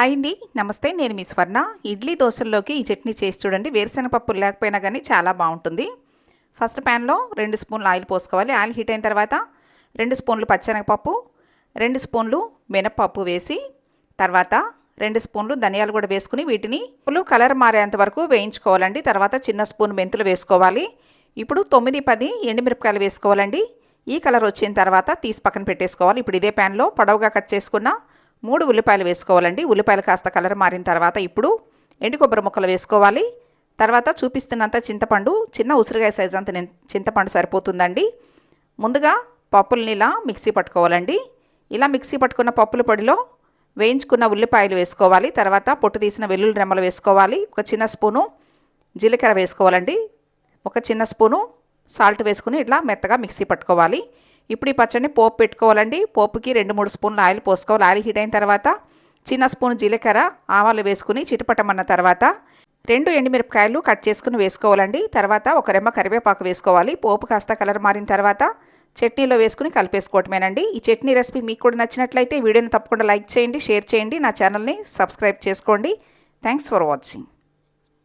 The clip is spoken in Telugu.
హాయ్ అండి. నమస్తే నేను మీ స్వర్ణ. ఇడ్లీ దోశల్లోకి ఈ చట్నీ చేసి చూడండి. వేరుశనగపప్పు లేకపోయినా కానీ చాలా బాగుంటుంది. ఫస్ట్ ప్యాన్లో రెండు స్పూన్లు ఆయిల్ పోసుకోవాలి. ఆయిల్ హీట్ అయిన తర్వాత రెండు స్పూన్లు పచ్చెనగపప్పు రెండు స్పూన్లు మినప్పప్పు వేసి తర్వాత రెండు స్పూన్లు ధనియాలు కూడా వేసుకుని వీటిని పులు కలర్ మారేంత వరకు వేయించుకోవాలండి. తర్వాత చిన్న స్పూన్ మెంతులు వేసుకోవాలి. ఇప్పుడు తొమ్మిది పది ఎండుమిరపకాయలు వేసుకోవాలండి. ఈ కలర్ వచ్చిన తర్వాత తీసి పక్కన పెట్టేసుకోవాలి. ఇప్పుడు ఇదే ప్యాన్లో పొడవుగా కట్ చేసుకున్న మూడు ఉల్లిపాయలు వేసుకోవాలండి. ఉల్లిపాయలు కాస్త కలర్ మారిన తర్వాత ఇప్పుడు ఎండు కొబ్బరి ముక్కలు వేసుకోవాలి. తర్వాత చూపిస్తున్నంత చింతపండు చిన్న ఉసిరికాయ సైజ్ అంత చింతపండు సరిపోతుందండి. ముందుగా పప్పుల్ని ఇలా మిక్సీ పట్టుకోవాలండి. ఇలా మిక్సీ పట్టుకున్న పప్పుల పొడిలో వేయించుకున్న ఉల్లిపాయలు వేసుకోవాలి. తర్వాత పొట్టు తీసిన వెల్లుల్లి రెమ్మలు వేసుకోవాలి. ఒక చిన్న స్పూను జీలకర్ర వేసుకోవాలండి. ఒక చిన్న స్పూను సాల్ట్ వేసుకుని ఇట్లా మెత్తగా మిక్సీ పట్టుకోవాలి. ఇప్పుడు ఈ పచ్చడిని పోపు పెట్టుకోవాలండి. పోపుకి రెండు మూడు స్పూన్లు ఆయిల్ పోసుకోవాలి. ఆయిల్ హీట్ అయిన తర్వాత చిన్న స్పూన్ జీలకర్ర ఆవాలు వేసుకుని చిటపటమన్న తర్వాత రెండు ఎండుమిరపకాయలు కట్ చేసుకుని వేసుకోవాలండి. తర్వాత ఒక రెమ్మ కరివేపాకు వేసుకోవాలి. పోపు కాస్త కలర్ మారిన తర్వాత చట్నీలో వేసుకుని కలిపేసుకోవటమేనండి. ఈ చట్నీ రెసిపీ మీకు కూడా నచ్చినట్లయితే వీడియోని తప్పకుండా లైక్ చేయండి షేర్ చేయండి. నా ఛానల్ని సబ్స్క్రైబ్ చేసుకోండి. Thanks for watching.